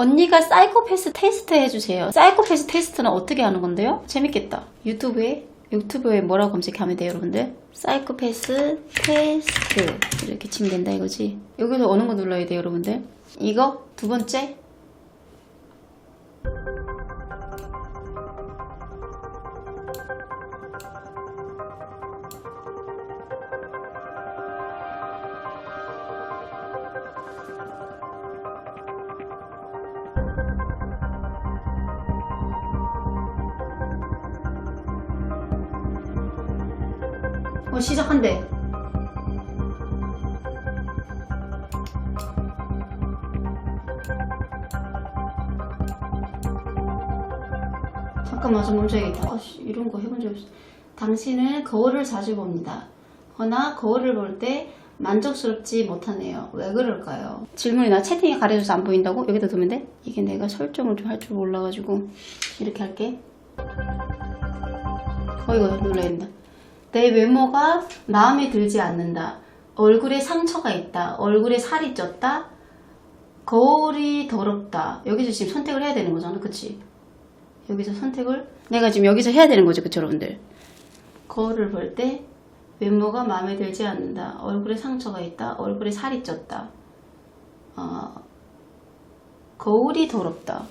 언니가 사이코패스 테스트 해주세요. 사이코패스 테스트는 어떻게 하는 건데요? 재밌겠다. 유튜브에 유튜브에 뭐라고 검색하면 돼요, 여러분들? 사이코패스 테스트 이렇게 치면 된다 이거지. 여기서 어느 거 눌러야 돼요, 여러분들? 이거 두 번째 어, 시작한대. 잠깐만 좀 멈춰야겠다. 아씨, 이런 거 해본 적 없어. 당신은 거울을 자주 봅니다. 허나 거울을 볼 때 만족스럽지 못하네요. 왜 그럴까요? 질문이 나 채팅에 가려져서 안 보인다고? 여기다 두면 돼? 이게 내가 설정을 좀 할 줄 몰라가지고 이렇게 할게. 어 이거 눌러야 된다. 내 외모가 마음에 들지 않는다. 얼굴에 상처가 있다. 얼굴에 살이 쪘다. 거울이 더럽다. 여기서 지금 선택을 해야 되는 거잖아. 그치? 여기서 선택을 내가 지금 여기서 해야 되는 거죠. 그쵸 여러분들? 거울을 볼 때 외모가 마음에 들지 않는다. 얼굴에 상처가 있다. 얼굴에 살이 쪘다. 어, 거울이 더럽다.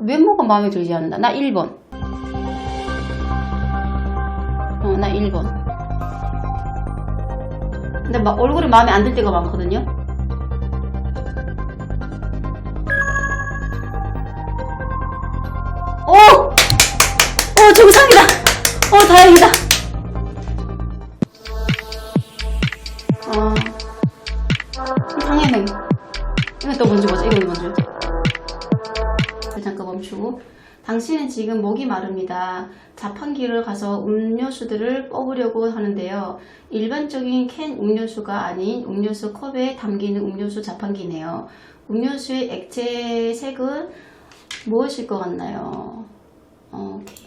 외모가 마음에 들지 않는다. 나 1번. 1번. 근데 막 얼굴이 마음에 안 들 때가 많거든요? 오! 오, 정상이다! 어, 다행이다! 어, 당연히. 이거 또 먼저 보자. 이거 먼저. 잠깐 멈추고. 당신은 지금 목이 마릅니다. 자판기를 가서 음료수들을 뽑으려고 하는데요. 일반적인 캔 음료수가 아닌 음료수 컵에 담기는 음료수 자판기네요. 음료수의 액체 색은 무엇일 것 같나요? 어, 오케이.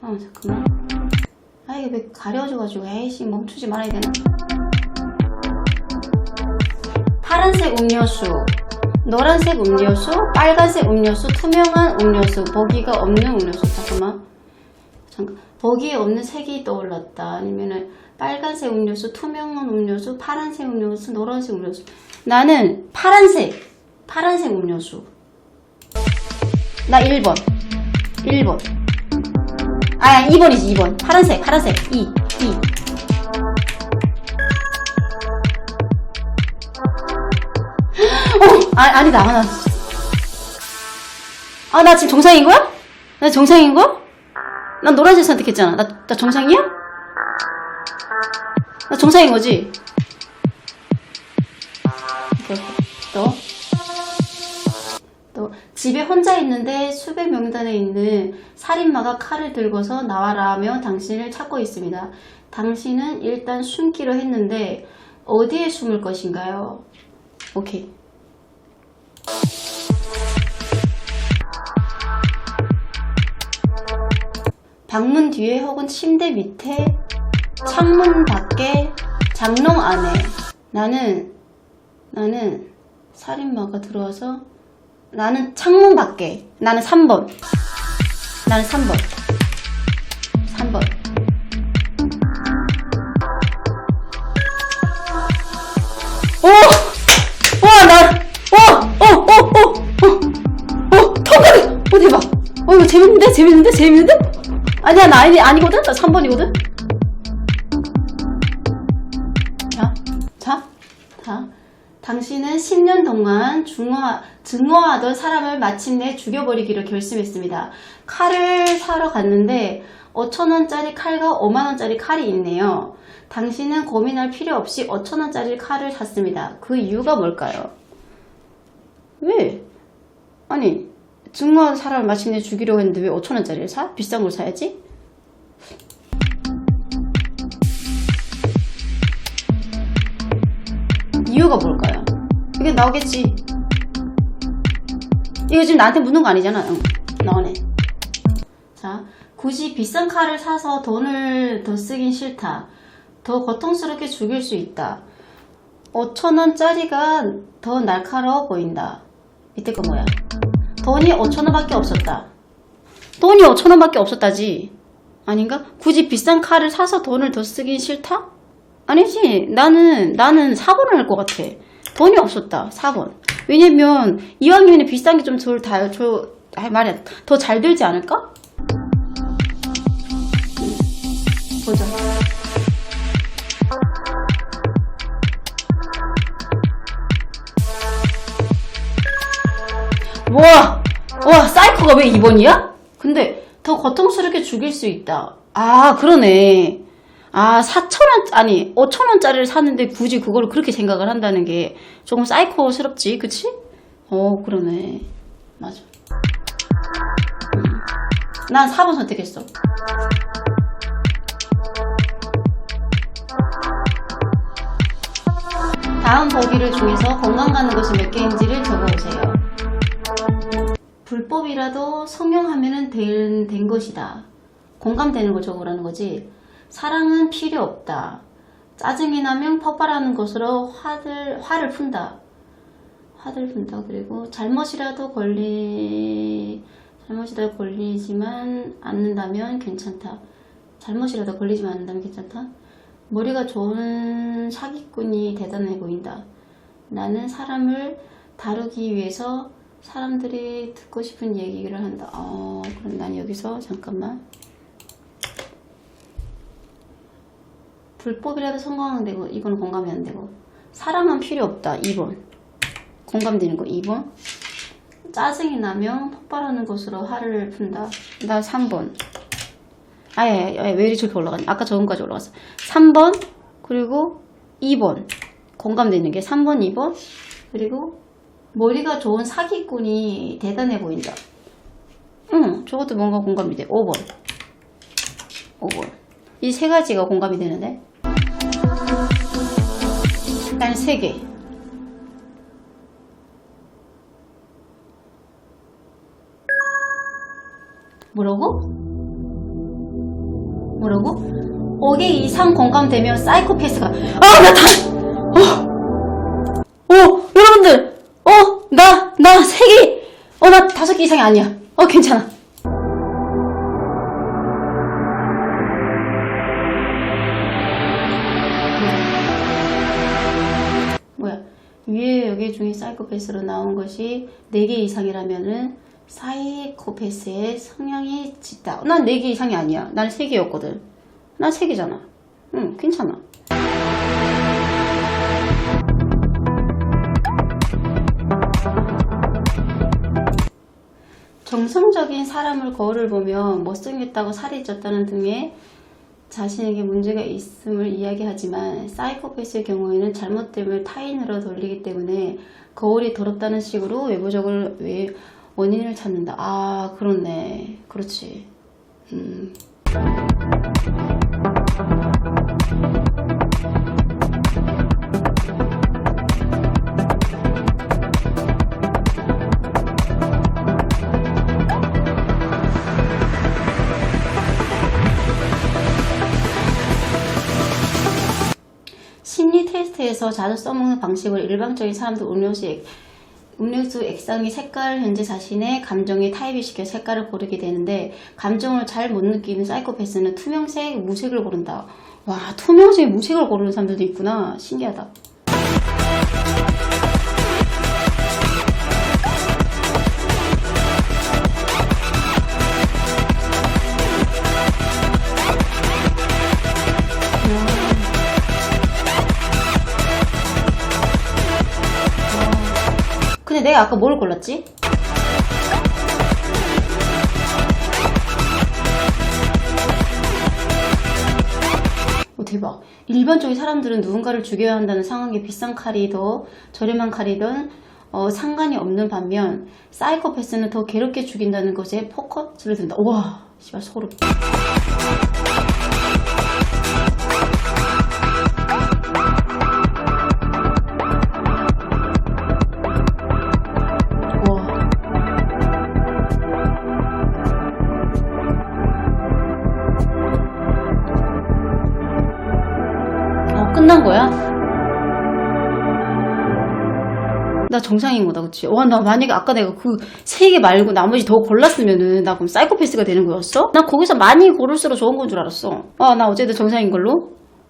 아, 잠깐만. 아, 이게 왜 가려져가지고, 에이씨, 멈추지 말아야 되나? 파란색 음료수, 노란색 음료수, 빨간색 음료수, 투명한 음료수, 보기가 없는 음료수. 잠깐만. 잠깐. 보기에 없는 색이 떠올랐다. 아니면은 빨간색 음료수, 투명한 음료수, 파란색 음료수, 노란색 음료수. 나는 파란색, 파란색 음료수. 나 1번. 1번. 아, 2번이지, 2번. 파란색, 파란색. 2, 아, 아니다. 아, 나. 아, 나 지금 정상인 거야? 나 정상인 거야? 난 노란색 선택했잖아. 나, 나 정상이야? 나 정상인 거지? 또. 또, 집에 혼자 있는데 수배 명단에 있는 살인마가 칼을 들고서 나와라 하며 당신을 찾고 있습니다. 당신은 일단 숨기로 했는데, 어디에 숨을 것인가요? 오케이. 방문 뒤에 혹은 침대 밑에, 창문 밖에, 장롱 안에. 나는, 나는 살인마가 들어와서, 나는 창문 밖에. 나는 3번. 나는 3번. 3번. 재밌는데? 재밌는데? 재밌는데? 아니야, 나 아니, 아니거든? 나 3번이거든? 자, 자, 자. 당신은 10년 동안 중화, 증오하던 사람을 마침내 죽여버리기로 결심했습니다. 칼을 사러 갔는데 5천원짜리 칼과 5만원짜리 칼이 있네요. 당신은 고민할 필요 없이 5천원짜리 칼을 샀습니다. 그 이유가 뭘까요? 왜? 아니, 증오하는 사람을 마침내 죽이려고 했는데 왜 5천원짜리를 사? 비싼 걸 사야지? 이유가 뭘까요? 이게 나오겠지. 이거 지금 나한테 묻는 거 아니잖아. 응, 나오네. 자, 굳이 비싼 칼을 사서 돈을 더 쓰긴 싫다. 더 고통스럽게 죽일 수 있다. 5천원짜리가 더 날카로워 보인다. 밑에 거 뭐야? 돈이 5천원밖에 없었다. 돈이 5천원밖에 없었다지. 아닌가? 굳이 비싼 칼을 사서 돈을 더 쓰긴 싫다? 아니지. 나는, 나는 4번을 할 것 같아. 돈이 없었다. 4번. 왜냐면, 이왕이면 비싼 게 좀 덜, 다, 저, 아, 말이야. 더잘 들지 않을까? 보자. 왜 2번이야? 근데 더 고통스럽게 죽일 수 있다. 아, 그러네. 아, 4천원, 아니, 5천원짜리를 샀는데 굳이 그걸 그렇게 생각을 한다는 게 조금 사이코스럽지, 그치? 어, 그러네. 맞아. 음. 난 4번 선택했어. 다음 보기를 중에서 건강 가는 것이 몇 개인지를 적어보세요. 불법이라도 성형하면 된, 된 것이다. 공감되는 거 적으라는 거지. 사랑은 필요 없다. 짜증이 나면 폭발하는 것으로 화를, 화를 푼다. 화를 푼다. 그리고 잘못이라도 걸리, 잘못이라도 걸리지만 않는다면 괜찮다. 잘못이라도 걸리지만 않는다면 괜찮다. 머리가 좋은 사기꾼이 대단해 보인다. 나는 사람을 다루기 위해서 사람들이 듣고 싶은 얘기를 한다. 어, 그럼 난 여기서 잠깐만. 불법이라도 성공하면 되고, 이건 공감이 안 되고. 사랑은 필요 없다. 2번. 공감되는 거 2번. 짜증이 나면 폭발하는 것으로 화를 푼다. 나 3번. 아예, 아예, 왜 이리 저렇게 올라가니? 아까 저건까지 올라갔어. 3번, 그리고 2번. 공감되는 게 3번, 2번, 그리고 머리가 좋은 사기꾼이 대단해 보인다. 응, 저것도 뭔가 공감이 돼. 5번. 5번. 이 세 가지가 공감이 되는데. 일단 세 개. 뭐라고? 뭐라고? 5개 이상 공감되면 사이코패스가 아 나 다! 어! 나 5개 이상이 아니야. 어 괜찮아. 뭐야? 위에 여기 중에 사이코패스로 나온 것이 4개 이상이라면은 사이코패스의 성향이 짙다. 난 4개 이상이 아니야. 난 3개였거든. 난 3개잖아. 응 괜찮아 정상적인 사람을 거울을 보며 못생겼다고 살이 쪘다는 등의 자신에게 문제가 있음을 이야기하지만 사이코패스의 경우에는 잘못됨을 타인으로 돌리기 때문에 거울이 더럽다는 식으로 외부적으로 왜 원인을 찾는다. 아 그렇네. 그렇지. 음. 테스트에서 자주 써먹는 방식으로 일반적인 사람들 음료수 액, 음료수 액상의 색깔 현재 자신의 감정에 타입이 시켜 색깔을 고르게 되는데 감정을 잘 못 느끼는 사이코패스는 투명색, 무색을 고른다. 와 투명색, 무색을 고르는 사람들도 있구나. 신기하다. 내가 아까 뭘 골랐지? 오, 대박. 일반적인 사람들은 누군가를 죽여야 한다는 상황에 비싼 칼이 더 저렴한 칼이든 어, 상관이 없는 반면 사이코패스는 더 괴롭게 죽인다는 것에 포커스를 둔다. 와, 씨발 소름. 끝난 거야? 나 정상인 거다, 그치? 와, 나 만약에 아까 내가 그 세 개 말고 나머지 더 골랐으면은 나 그럼 사이코패스가 되는 거였어? 난 거기서 많이 고를수록 좋은 건 줄 알았어. 아, 나 어쨌든 정상인 걸로?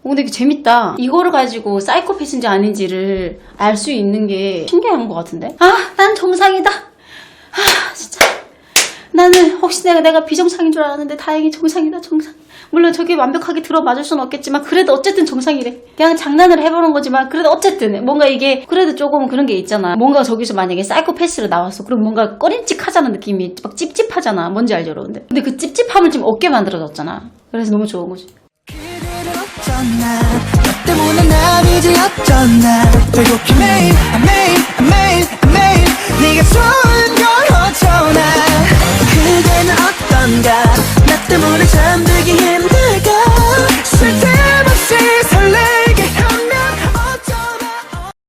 어, 근데 이게 재밌다. 이거를 가지고 사이코패스인지 아닌지를 알 수 있는 게 신기한 것 같은데? 아, 난 정상이다. 혹시 내가 내가 비정상인 줄 알았는데 다행히 정상이다, 정상. 물론 저게 완벽하게 들어맞을 수는 없겠지만 그래도 어쨌든 정상이래. 그냥 장난을 해보는 거지만 그래도 어쨌든 뭔가 이게 그래도 조금 그런 게 있잖아. 뭔가 저기서 만약에 사이코패스로 나왔어. 그럼 뭔가 꺼림칙하자는 느낌이 막 찝찝하잖아. 뭔지 알죠, 여러분들? 근데 그 찝찝함을 좀 없게 만들어줬잖아. 그래서 너무 좋은 거지. 네가 좋은 걸 어쩌나 그대는 어떤가? 나 때문에 잠들기 힘들까? 쉴틈 없이 설레